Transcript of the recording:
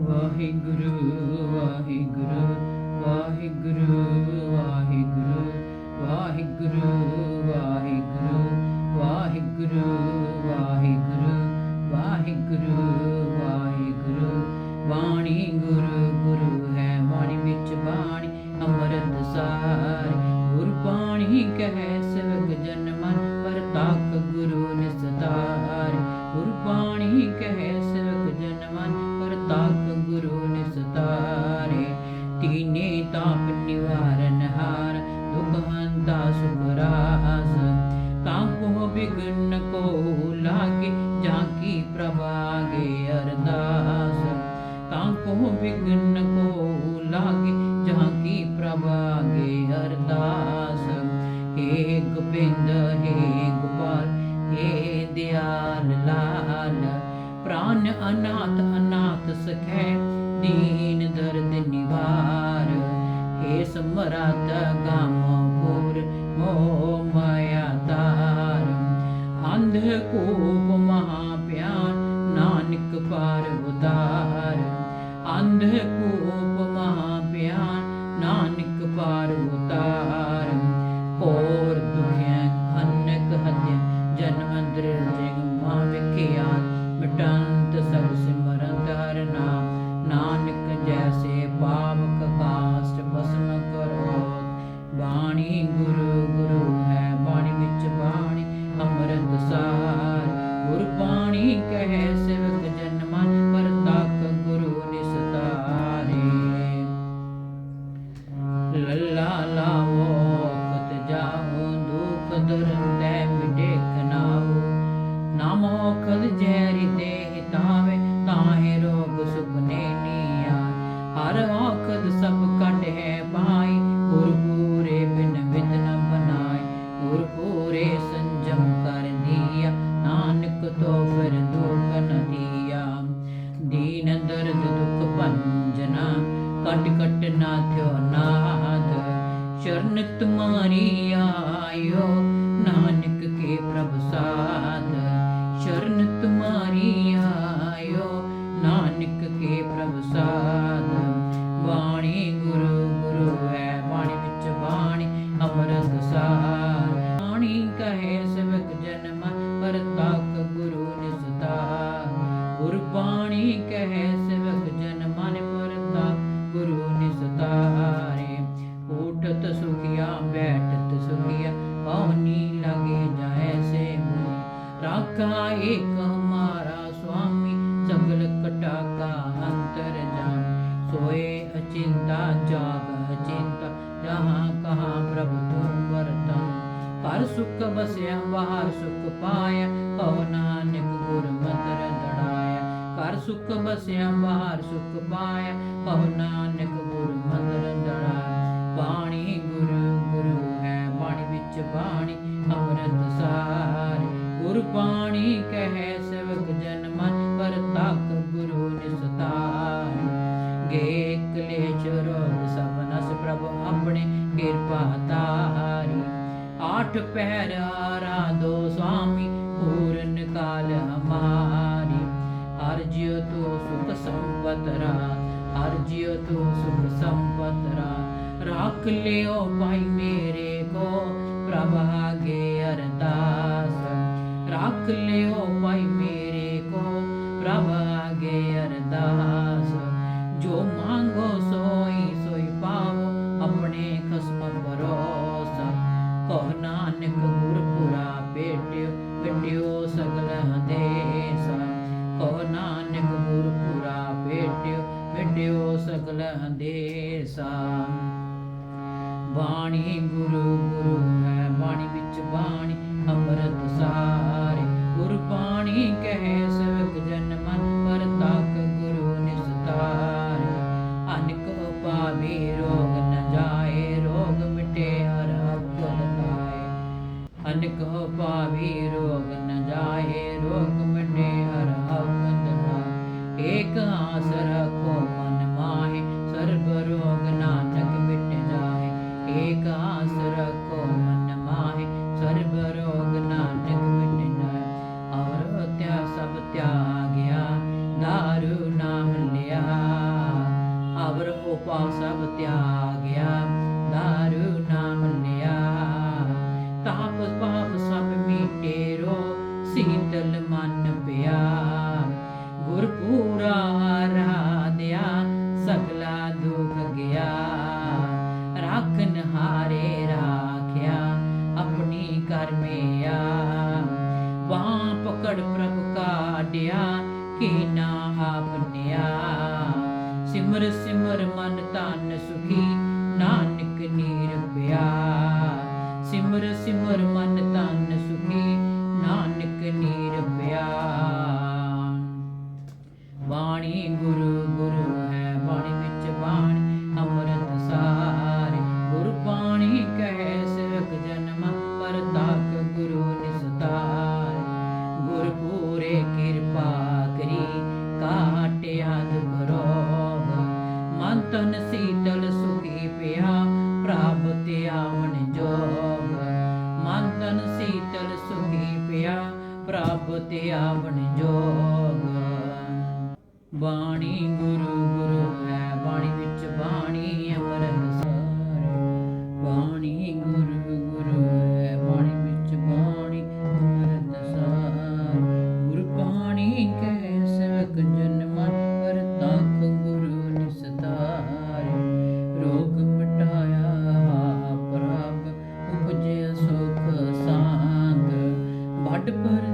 ਵਾਹਿਗੁਰੂ ਵਾਹਿਗੁਰੂ ਵਾਹਿਗੁਰੂ ਵਾਹਿਗੁਰੂ ਵਾਹਿਗੁਰੂ ਵਾਹਿਗੁਰੂ ਵਾਹਿਗੁਰੂ ਵਾਹਿਗੁਰੂ ਵਾਹਿਗੁਰੂ ਵਾਹਿਗੁਰੂ। ਬਾਣੀ ਗੁਰੂ ਗੁਰੂ ਹੈ ਬਾਣੀ ਵਿੱਚ ਬਾਣੀ ਅੰਮ੍ਰਿਤ ਸਾਰ ਗੁਰ ਬਾਣੀ ਕਹੈ ਕੀ ਪ੍ਰਭਾਗੇ ਅਰਦਾਸ। ਏ ਗੋਬਿੰਦ ਏ ਗੋਪਾਲ ਏ ਦਿਆਲ ਲਾਲ। ਪ੍ਰਾਨ ਅਨਾਥ ਅਨਾਥ ਸਖੈ, ਦੀਨ ਦਰਦ ਨਿਵਾਰ। ਏ ਸਮਰਾਤ ਗਮ ਨਾਮੋ ਖਲ ਜੈਰੀ ਦੇਹ ਤਾਵੇ, ਤਾਹੇ ਰੋਗ ਸੁਪਨੇ ਨੀਆ। ਹਰ ਆਖਦ ਸਭ ਕੱਢ ਹੈ ਪਾਈ ਗੁਰ ਪੂਰੇ ਬਿਨ ਵਿਦ ਨ ਬਨਾਏ। ਗੁਰ ਪੂਰੇ ਸੰਜਮ ਕਰ ਦੀਆ, ਨਾਨਕ ਤੋ ਫਿਰ ਦੁਖ ਨ ਦੀਆ। ਦੀਨ ਦਰਦ ਦੁਖ ਭੰਜਨਾ ਕਟ ਕਟ ਨਾ ਥਿਓ ਨਾਦ। ਸ਼ਰਨ ਤੁਮਾਰੀ ਆਇਓ ਨਾਨਕ ਕੇ ਪ੍ਰਭ ਸਾਧ ਹੋਏ ਅਚਿੰਤਾ ਜਾਗ ਅਚਿੰਤਾ, ਜਹਾਂ ਕਹਾ ਪ੍ਰਭ ਤੁਮ ਵਰਤਨ ਘਰ ਸੁਖ ਬਸਿਆ ਬਾਹਰ ਸੁਖ ਪਾਇਆ ਕਉ ਨਾਨਕ ਗੁਰ ਮੰਦਰ ਦੜਾਇਆ। ਘਰ ਸੁਖ ਬਸਿਆ ਬਾਹਰ ਸੁਖ ਪਾਇਆ ਕਉ ਨਾਨਕ ਗੁਰ ਮੰਦਰ ਕਿਰਪਾ ਤਾਰੀ। ਆਠ ਪਹਿਰ ਆਰਾਧੋ ਸੁਆਮੀ, ਪੂਰਨ ਕਾਲ ਹਮਾਰੀ। ਹਰ ਜਿਉ ਤੋ ਸੁਖ ਸੰਪਤ ਰਾ ਹਰ ਜਿਉ ਤੋ ਸੁਖ ਸੰਪਤ ਰਾ ਰੱਖ ਲਿਓ ਭਾਈ ਮੇਰੇ ਕੋ ਪ੍ਰਭ ਆਗੇ ਅਰਦਾਸ। ਰੱਖ ਲਿਓ ਨਾਨਕ ਗੁਰਪੁਰਾ ਭੇਟਿਓ ਭੇਟਿਓ ਸਗਲ ਹਦੇਸਾ। ਕਹ ਨਾਨਕ ਗੁਰਪੁਰਾ ਭੇਟਿਓ ਭੇਟਿਓ ਸਗਲ ਹਦੇਸਾ। ਬਾਣੀ ਗੁਰੂ ਗੁਰੂ ਹੈ ਬਾਣੀ ਵਿੱਚ ਬਾਣੀ, ਅੰਮ੍ਰਿਤ ਸਾਰੇ। ਗੁਰ ਬਾਣੀ ਸਭ ਤਿਆਗਿਆ, ਦਾਰੂ ਨਾ ਮੰਨਿਆ। ਤਾਪ ਪਾਪ ਸਭ ਮੀਟੇ ਰੋ, ਸੀਤਲ ਮਨ ਪਿਆ। ਗੁਰ ਪੂਰਾ ਸਿਮਰ ਸਿਮਰ ਮਨ ਤਨ ਸੁਖੀ ਨਾਨਕ ਨੀਰ ਪਿਆ ਸਿਮਰ ਸਿਮਰ ਮਨ ਤਨ ਸੁਖੀ ਤੇ ਆਵਣ ਜੋਗ। ਬਾਣੀ ਗੁਰੂ ਗੁਰੂ ਹੈ, ਬਾਣੀ ਵਿੱਚ ਬਾਣੀ ਅਮਰ ਅਨਸਾਰ। ਬਾਣੀ ਗੁਰੂ ਗੁਰੂ ਹੈ, ਬਾਣੀ ਵਿੱਚ ਬਾਣੀ ਅਮਰ ਅਨਸਾਰ। ਗੁਰ ਬਾਣੀ ਕੈ ਸੇਵਕ ਜਨ ਮਨ ਤੱਕ ਗੁਰੂ ਨਿਸਤਾਰ। ਰੋਗ ਮਟਾਇਆ ਪ੍ਰਭ ਉਪਜੇ ਸੁਖ ਸੰਗ। ਵੱਡ ਪਰ